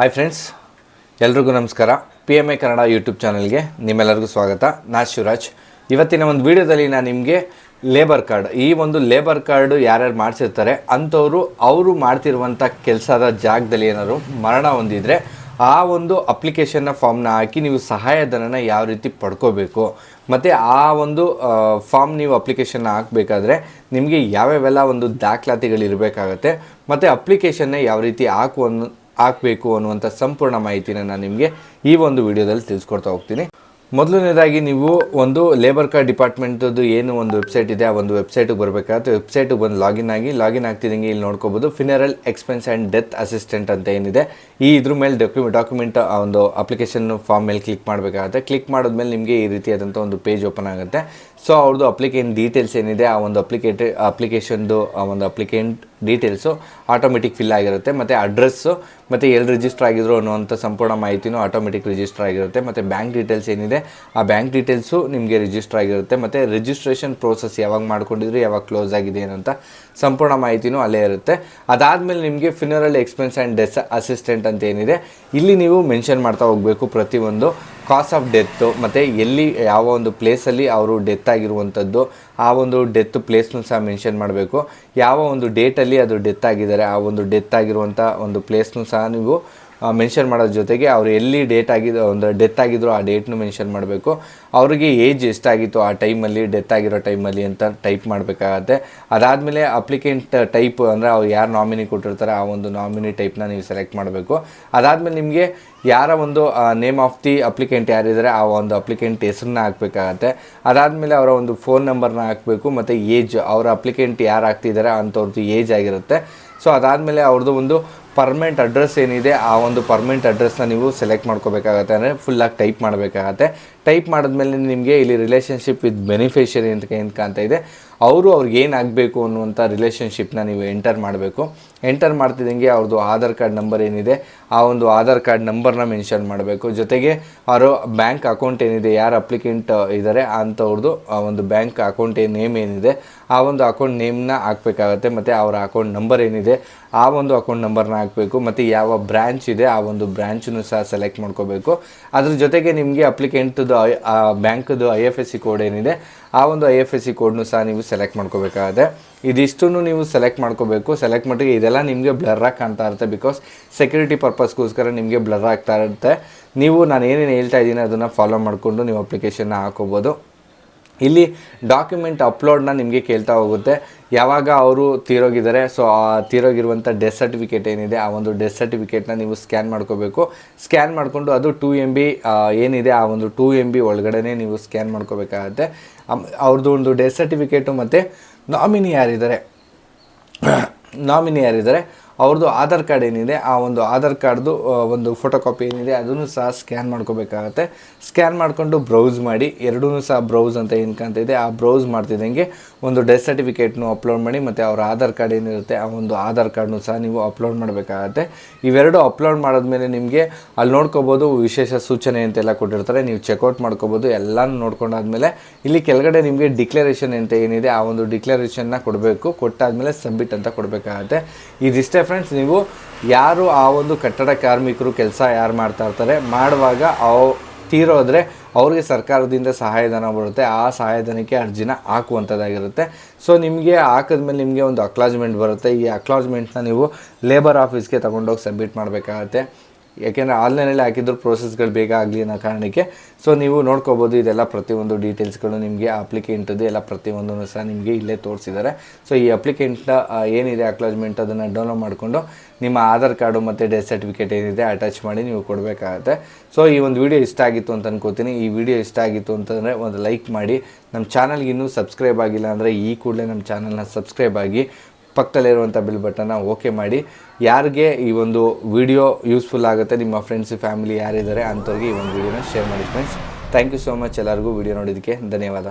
Hi friends ಎಲ್ರಿಗೂ ನಮಸ್ಕಾರ. P M A Kannada YouTube ಚಾನಲ್ಗೆ ನಿಮ್ಮೆಲ್ಲರಿಗೂ ಸ್ವಾಗತ. ನಾ ಶಿವರಾಜ್. ಇವತ್ತಿನ ಒಂದು ವಿಡಿಯೋದಲ್ಲಿ ನಾನು ನಿಮಗೆ ಲೇಬರ್ ಕಾರ್ಡ್ ಈ ಒಂದು ಲೇಬರ್ ಕಾರ್ಡು ಯಾರ್ಯಾರು ಮಾಡಿಸಿರ್ತಾರೆ, ಅಂಥವರು ಅವರು ಮಾಡ್ತಿರುವಂಥ ಕೆಲಸದ ಜಾಗದಲ್ಲಿ ಏನಾದ್ರು ಮರಣ ಹೊಂದಿದರೆ ಆ ಒಂದು ಅಪ್ಲಿಕೇಶನ್ನ ಫಾರ್ಮ್ನ ಹಾಕಿ ನೀವು ಸಹಾಯಧನನ ಯಾವ ರೀತಿ ಪಡ್ಕೋಬೇಕು. ಮತ್ತು ಆ ಒಂದು ಫಾರ್ಮ್ ನೀವು ಅಪ್ಲಿಕೇಶನ್ನ ಹಾಕಬೇಕಾದ್ರೆ ನಿಮಗೆ ಯಾವ್ಯಾವೆಲ್ಲ ಒಂದು ದಾಖಲಾತಿಗಳಿರಬೇಕಾಗತ್ತೆ, ಮತ್ತು ಅಪ್ಲಿಕೇಶನ್ನ ಯಾವ ರೀತಿ ಹಾಕುವ ಹಾಕಬೇಕು ಅನ್ನುವಂಥ ಸಂಪೂರ್ಣ ಮಾಹಿತಿನ ನಾನು ನಿಮಗೆ ಈ ಒಂದು ವಿಡಿಯೋದಲ್ಲಿ ತಿಳಿಸ್ಕೊಡ್ತಾ ಹೋಗ್ತೀನಿ. ಮೊದಲನೇದಾಗಿ ನೀವು ಒಂದು ಲೇಬರ್ ಕಾರ್ಡ್ ಡಿಪಾರ್ಟ್ಮೆಂಟದ್ದು ಏನು ಒಂದು ವೆಬ್ಸೈಟ್ ಇದೆ, ಆ ಒಂದು ವೆಬ್ಸೈಟಿಗೆ ಬರಬೇಕಾದ್ರೆ ವೆಬ್ಸೈಟಿಗೆ ಬಂದು ಲಾಗಿನ್ ಆಗಿ ಲಾಗಿನ್ ಆಗ್ತಿದ್ದಂಗೆ ಇಲ್ಲಿ ನೋಡ್ಕೋಬೋದು. Funeral expense and death assistant ಅಂತ ಏನಿದೆ. ಈ ಇದ್ರ ಮೇಲೆ ಡಾಕ್ಯುಮೆ ಡಾಕ್ಯುಮೆಂಟ್ ಆ ಒಂದು ಅಪ್ಲಿಕೇಶನ್ ಫಾರ್ಮ್ ಮೇಲೆ ಕ್ಲಿಕ್ ಮಾಡಬೇಕಾಗುತ್ತೆ. ಕ್ಲಿಕ್ ಮಾಡಿದ್ಮೇಲೆ ನಿಮಗೆ ಈ ರೀತಿಯಾದಂಥ ಒಂದು ಪೇಜ್ ಓಪನ್ ಆಗುತ್ತೆ. ಸೊ ಅವ್ರದ್ದು ಅಪ್ಲಿಕೇನ್ ಡೀಟೇಲ್ಸ್ ಏನಿದೆ, ಆ ಒಂದು ಅಪ್ಲಿಕೇಟ್ ಅಪ್ಲಿಕೇಶನ್ದು ಆ ಒಂದು ಅಪ್ಲಿಕೆಂಟ್ ಡೀಟೇಲ್ಸು ಆಟೋಮೆಟಿಕ್ ಫಿಲ್ ಆಗಿರುತ್ತೆ, ಮತ್ತು ಅಡ್ರೆಸ್ಸು ಮತ್ತು ಎಲ್ಲಿ ರಿಜಿಸ್ಟರ್ ಆಗಿದ್ರು ಅನ್ನುವಂಥ ಸಂಪೂರ್ಣ ಮಾಹಿತಿನೂ ಆಟೋಮೆಟಿಕ್ ರಿಜಿಸ್ಟರ್ ಆಗಿರುತ್ತೆ, ಮತ್ತು ಬ್ಯಾಂಕ್ ಡೀಟೇಲ್ಸ್ ಏನಿದೆ, ಆ ಬ್ಯಾಂಕ್ ಡೀಟೇಲ್ಸು ನಿಮಗೆ ರಿಜಿಸ್ಟರ್ ಆಗಿರುತ್ತೆ, ಮತ್ತು ರಿಜಿಸ್ಟ್ರೇಷನ್ ಪ್ರೋಸೆಸ್ ಯಾವಾಗ ಮಾಡ್ಕೊಂಡಿದ್ರು, ಯಾವಾಗ ಕ್ಲೋಸ್ ಆಗಿದೆ ಏನಂತ ಸಂಪೂರ್ಣ ಮಾಹಿತಿನೂ ಅಲ್ಲೇ ಇರುತ್ತೆ. ಅದಾದಮೇಲೆ ನಿಮಗೆ funeral expense and death assistant ಅಂತ ಏನಿದೆ, ಇಲ್ಲಿ ನೀವು ಮೆನ್ಷನ್ ಮಾಡ್ತಾ ಹೋಗಬೇಕು ಪ್ರತಿಯೊಂದು. ಕಾಸ್ ಆಫ್ ಡೆತ್ತು ಮತ್ತು ಎಲ್ಲಿ ಯಾವ ಒಂದು ಪ್ಲೇಸಲ್ಲಿ ಅವರು ಡೆತ್ ಆಗಿರುವಂಥದ್ದು ಆ ಒಂದು ಡೆತ್ ಪ್ಲೇಸ್ನೂ ಸಹ ಮೆನ್ಷನ್ ಮಾಡಬೇಕು. ಯಾವ ಒಂದು ಡೇಟಲ್ಲಿ ಅದು ಡೆತ್ ಆಗಿದ್ದಾರೆ, ಆ ಒಂದು ಡೆತ್ ಆಗಿರುವಂಥ ಒಂದು ಪ್ಲೇಸ್ನೂ ಸಹ ನೀವು ಮೆನ್ಷನ್ ಮಾಡೋದ್ರ ಜೊತೆಗೆ ಅವ್ರು ಎಲ್ಲಿ ಡೇಟ್ ಆಗಿದ್ದು ಒಂದು ಡೆತ್ ಆಗಿದ್ರು ಆ ಡೇಟ್ನು ಮೆನ್ಷನ್ ಮಾಡಬೇಕು. ಅವರಿಗೆ ಏಜ್ ಎಷ್ಟಾಗಿತ್ತು ಆ ಟೈಮಲ್ಲಿ ಡೆತ್ ಆಗಿರೋ ಟೈಮಲ್ಲಿ ಅಂತ ಟೈಪ್ ಮಾಡಬೇಕಾಗತ್ತೆ. ಅದಾದಮೇಲೆ ಅಪ್ಲಿಕೆಂಟ್ ಟೈಪ್ ಅಂದರೆ ಅವ್ರು ಯಾರು ನಾಮಿನಿ ಕೊಟ್ಟಿರ್ತಾರೆ, ಆ ಒಂದು ನಾಮಿನಿ ಟೈಪ್ನ ನೀವು ಸೆಲೆಕ್ಟ್ ಮಾಡಬೇಕು. ಅದಾದಮೇಲೆ ನಿಮಗೆ ಯಾರ ಒಂದು ನೇಮ್ ಆಫ್ ದಿ ಅಪ್ಲಿಕೆಂಟ್ ಯಾರಿದ್ದಾರೆ, ಆ ಒಂದು ಅಪ್ಲಿಕೆಂಟ್ ಹೆಸರನ್ನ ಹಾಕಬೇಕಾಗತ್ತೆ. ಅದಾದಮೇಲೆ ಅವರ ಒಂದು ಫೋನ್ ನಂಬರ್ನ ಹಾಕಬೇಕು, ಮತ್ತು ಏಜ್ ಅವರ ಅಪ್ಲಿಕೆಂಟ್ ಯಾರು ಹಾಕ್ತಿದ್ದಾರೆ ಅಂಥವ್ರದ್ದು ಏಜ್ ಆಗಿರುತ್ತೆ. ಸೊ ಅದಾದಮೇಲೆ ಅವ್ರದ್ದು ಒಂದು ಪರ್ಮನೆಂಟ್ ಅಡ್ರೆಸ್ ಏನಿದೆ ಆ ಒಂದು ಪರ್ಮನೆಂಟ್ ಅಡ್ರೆಸ್ನ ನೀವು ಸೆಲೆಕ್ಟ್ ಮಾಡ್ಕೋಬೇಕಾಗತ್ತೆ. ಅಂದರೆ ಫುಲ್ಲಾಗಿ ಟೈಪ್ ಮಾಡಬೇಕಾಗತ್ತೆ. ಟೈಪ್ ಮಾಡಿದ್ಮೇಲೆ ನಿಮಗೆ ಇಲ್ಲಿ ರಿಲೇಷನ್ಶಿಪ್ ವಿತ್ ಬೆನಿಫಿಷರಿ ಅಂತ ಏನು ಕಾಣ್ತಾ ಇದೆ. ಅವರು ಅವ್ರಿಗೆ ಏನು ಆಗಬೇಕು ಅನ್ನುವಂಥ ರಿಲೇಷನ್ಶಿಪ್ನ ನೀವು ಎಂಟರ್ ಮಾಡಬೇಕು. ಎಂಟರ್ ಮಾಡ್ತಿದ್ದಂಗೆ ಅವ್ರದ್ದು ಆಧಾರ್ ಕಾರ್ಡ್ ನಂಬರ್ ಏನಿದೆ, ಆ ಒಂದು ಆಧಾರ್ ಕಾರ್ಡ್ ನಂಬರ್ನ ಮೆನ್ಷನ್ ಮಾಡಬೇಕು. ಜೊತೆಗೆ ಅವರು ಬ್ಯಾಂಕ್ ಅಕೌಂಟ್ ಏನಿದೆ, ಯಾರು ಅಪ್ಲಿಕೆಂಟ್ ಇದ್ದಾರೆ ಅಂಥವ್ರದ್ದು ಆ ಒಂದು ಬ್ಯಾಂಕ್ ಅಕೌಂಟ್ ನೇಮ್ ಏನಿದೆ, ಆ ಒಂದು ಅಕೌಂಟ್ ನೇಮ್ನ ಹಾಕಬೇಕಾಗತ್ತೆ, ಮತ್ತು ಅವರ ಅಕೌಂಟ್ ನಂಬರ್ ಏನಿದೆ, ಆ ಒಂದು ಅಕೌಂಟ್ ನಂಬರ್ನ ಹಾಕಬೇಕು, ಮತ್ತು ಯಾವ ಬ್ರ್ಯಾಂಚ್ ಇದೆ, ಆ ಒಂದು ಬ್ರ್ಯಾಂಚನ್ನು ಸಹ ಸೆಲೆಕ್ಟ್ ಮಾಡ್ಕೋಬೇಕು. ಅದ್ರ ಜೊತೆಗೆ ನಿಮಗೆ ಅಪ್ಲಿಕೆಂಟ್ದು ಆ ಬ್ಯಾಂಕ್ದು I F S C code ಏನಿದೆ, ಆ ಒಂದು ಐ ಎಫ್ ಎಸ್ ಸಿ ಕೋಡ್ನು ಸಹ ನೀವು ಸೆಲೆಕ್ಟ್ ಮಾಡ್ಕೋಬೇಕಾಗುತ್ತೆ. ಇದಿಷ್ಟನ್ನು ನೀವು ಸೆಲೆಕ್ಟ್ ಮಾಡ್ಕೋಬೇಕು. ಸೆಲೆಕ್ಟ್ ಮಾಡಿದ್ರೆ ಇದೆಲ್ಲ ನಿಮಗೆ ಬ್ಲರ್ ಆಗಿ ಕಾಣ್ತಾ ಇರುತ್ತೆ ಬಿಕಾಸ್ ಸೆಕ್ಯೂರಿಟಿ ಪರ್ಪಸ್ಗೋಸ್ಕರ ನಿಮಗೆ ಬ್ಲರ್ ಆಗ್ತಾ ಇರುತ್ತೆ. ನೀವು ನಾನು ಏನೇನು ಹೇಳ್ತಾ ಇದ್ದೀನಿ ಅದನ್ನು ಫಾಲೋ ಮಾಡಿಕೊಂಡು ನೀವು ಅಪ್ಲಿಕೇಶನ್ನ ಹಾಕೋಬೋದು. ಇಲ್ಲಿ ಡಾಕ್ಯುಮೆಂಟ್ ಅಪ್ಲೋಡ್ನ ನಿಮಗೆ ಕೇಳ್ತಾ ಹೋಗುತ್ತೆ. ಯಾವಾಗ ಅವರು ತೀರೋಗಿದ್ದಾರೆ ಸೊ ಆ ತೀರೋಗಿರುವಂಥ ಡೆತ್ ಸರ್ಟಿಫಿಕೇಟ್ ಏನಿದೆ, ಆ ಒಂದು ಡೆತ್ ಸರ್ಟಿಫಿಕೇಟ್ನ ನೀವು ಸ್ಕ್ಯಾನ್ ಮಾಡ್ಕೋಬೇಕು. ಸ್ಕ್ಯಾನ್ ಮಾಡಿಕೊಂಡು ಅದು ಟೂ ಎಂ ಬಿ ಏನಿದೆ, ಆ ಒಂದು ಟೂ ಎಂ ಬಿ ಒಳಗಡೆ ನೀವು ಸ್ಕ್ಯಾನ್ ಮಾಡ್ಕೋಬೇಕಾಗತ್ತೆ. ಅವ್ರದ್ದು ಒಂದು ಡೆತ್ ಸರ್ಟಿಫಿಕೇಟು ಮತ್ತು ನಾಮಿನಿ ಯಾರಿದ್ದಾರೆ? ನಾಮಿನಿ ಯಾರಿದ್ದಾರೆ? ಅವ್ರದ್ದು ಆಧಾರ್ ಕಾರ್ಡ್ ಏನಿದೆ, ಆ ಒಂದು ಆಧಾರ್ ಕಾರ್ಡ್ದು ಒಂದು ಫೋಟೋ ಕಾಪಿ ಏನಿದೆ, ಅದನ್ನು ಸಹ ಸ್ಕ್ಯಾನ್ ಮಾಡ್ಕೋಬೇಕಾಗತ್ತೆ. ಸ್ಕ್ಯಾನ್ ಮಾಡಿಕೊಂಡು ಬ್ರೌಸ್ ಮಾಡಿ ಎರಡೂ ಸಹ ಬ್ರೌಸ್ ಅಂತ ಏನು ಕಾಣ್ತಿದೆ, ಆ ಬ್ರೌಸ್ ಮಾಡ್ತಿದ್ದಂಗೆ ಒಂದು ಡೆತ್ ಸರ್ಟಿಫಿಕೇಟ್ನು ಅಪ್ಲೋಡ್ ಮಾಡಿ, ಮತ್ತು ಅವರ ಆಧಾರ್ ಕಾರ್ಡ್ ಏನಿರುತ್ತೆ, ಆ ಒಂದು ಆಧಾರ್ ಕಾರ್ಡ್ನು ಸಹ ನೀವು ಅಪ್ಲೋಡ್ ಮಾಡಬೇಕಾಗತ್ತೆ. ಇವೆರಡು ಅಪ್ಲೋಡ್ ಮಾಡಿದ್ಮೇಲೆ ನಿಮಗೆ ಅಲ್ಲಿ ನೋಡ್ಕೋಬೋದು, ವಿಶೇಷ ಸೂಚನೆ ಅಂತೆಲ್ಲ ಕೊಟ್ಟಿರ್ತಾರೆ, ನೀವು ಚೆಕ್ಔಟ್ ಮಾಡ್ಕೋಬೋದು, ಎಲ್ಲನೂ ನೋಡ್ಕೊಂಡಾದ್ಮೇಲೆ ಇಲ್ಲಿ ಕೆಳಗಡೆ ನಿಮಗೆ ಡಿಕ್ಲರೇಷನ್ ಅಂತ ಏನಿದೆ, ಆ ಒಂದು ಡಿಕ್ಲರೇಷನ್ನ ಕೊಡಬೇಕು, ಕೊಟ್ಟಾದಮೇಲೆ ಸಬ್ಮಿಟ್ ಅಂತ ಕೊಡಬೇಕಾಗತ್ತೆ. ಇದಿಷ್ಟೇ ಫ್ರೆಂಡ್ಸ್ ನೀವು ಯಾರು ಆ ಒಂದು ಕಟ್ಟಡ ಕಾರ್ಮಿಕರು, ಕೆಲಸ ಯಾರು ಮಾಡ್ತಾ ಇರ್ತಾರೆ, ಮಾಡುವಾಗ ಅವು ತೀರೋದ್ರೆ ಅವ್ರಿಗೆ ಸರ್ಕಾರದಿಂದ ಸಹಾಯಧನ ಬರುತ್ತೆ. ಆ ಸಹಾಯಧನಕ್ಕೆ ಅರ್ಜಿನ ಹಾಕುವಂಥದ್ದಾಗಿರುತ್ತೆ. ಸೊ ನಿಮಗೆ ಹಾಕಿದ್ಮೇಲೆ ನಿಮಗೆ ಒಂದು ಅಕ್ಲಾಜ್ಮೆಂಟ್ ಬರುತ್ತೆ. ಈ ಅಕ್ಲಾಜ್ಮೆಂಟ್ನ ನೀವು ಲೇಬರ್ ಆಫೀಸ್ಗೆ ತೊಗೊಂಡೋಗಿ ಸಬ್ಮಿಟ್ ಮಾಡಬೇಕಾಗತ್ತೆ. ಯಾಕೆಂದರೆ ಆನ್ಲೈನಲ್ಲಿ ಹಾಕಿದ್ರು ಪ್ರೋಸೆಸ್ಗಳು ಬೇಗ ಆಗಲಿ ಅನ್ನೋ ಕಾರಣಕ್ಕೆ. ಸೊ ನೀವು ನೋಡ್ಕೋಬೋದು, ಇದೆಲ್ಲ ಪ್ರತಿಯೊಂದು ಡೀಟೇಲ್ಸ್ಗಳು ನಿಮಗೆ ಅಪ್ಲಿಕೆಂಟದ್ದು ಎಲ್ಲ ಪ್ರತಿಯೊಂದನ್ನು ಸಹ ನಿಮಗೆ ಇಲ್ಲೇ ತೋರಿಸಿದ್ದಾರೆ. ಸೊ ಈ ಅಪ್ಲಿಕೆಂಟ್ನ ಏನಿದೆ ಅಕ್ಲಾಜ್ಮೆಂಟ್ ಅದನ್ನು ಡೌನ್ಲೋಡ್ ಮಾಡಿಕೊಂಡು ನಿಮ್ಮ ಆಧಾರ್ ಕಾರ್ಡು ಮತ್ತು ಡೆತ್ ಸರ್ಟಿಫಿಕೇಟ್ ಏನಿದೆ ಅಟ್ಯಾಚ್ ಮಾಡಿ ನೀವು ಕೊಡಬೇಕಾಗತ್ತೆ. ಸೊ ಈ ಒಂದು ವಿಡಿಯೋ ಇಷ್ಟ ಆಗಿತ್ತು ಅಂತ ಅನ್ಕೋತೀನಿ. ಈ ವಿಡಿಯೋ ಇಷ್ಟ ಆಗಿತ್ತು ಅಂತಂದರೆ ಒಂದು ಲೈಕ್ ಮಾಡಿ. ನಮ್ಮ ಚಾನಲ್ಗೆ ಇನ್ನೂ ಸಬ್ಸ್ಕ್ರೈಬ್ ಆಗಿಲ್ಲ ಅಂದರೆ ಈ ಕೂಡಲೇ ನಮ್ಮ ಚಾನಲ್ನ ಸಬ್ಸ್ಕ್ರೈಬ್ ಆಗಿ ಪಕ್ಕದಲ್ಲಿರುವಂಥ ಬಿಲ್ ಬಟನ್ನ ಓಕೆ ಮಾಡಿ. ಯಾರಿಗೆ ಈ ಒಂದು ವಿಡಿಯೋ ಯೂಸ್ಫುಲ್ ಆಗುತ್ತೆ, ನಿಮ್ಮ ಫ್ರೆಂಡ್ಸ್, ಫ್ಯಾಮಿಲಿ ಯಾರಿದ್ದಾರೆ ಅಂಥವ್ರಿಗೆ ಈ ಒಂದು ವಿಡಿಯೋನ ಶೇರ್ ಮಾಡಿ friends thank you so much ಎಲ್ಲರಿಗೂ ವಿಡಿಯೋ ನೋಡಿದ್ದಕ್ಕೆ. ಧನ್ಯವಾದ.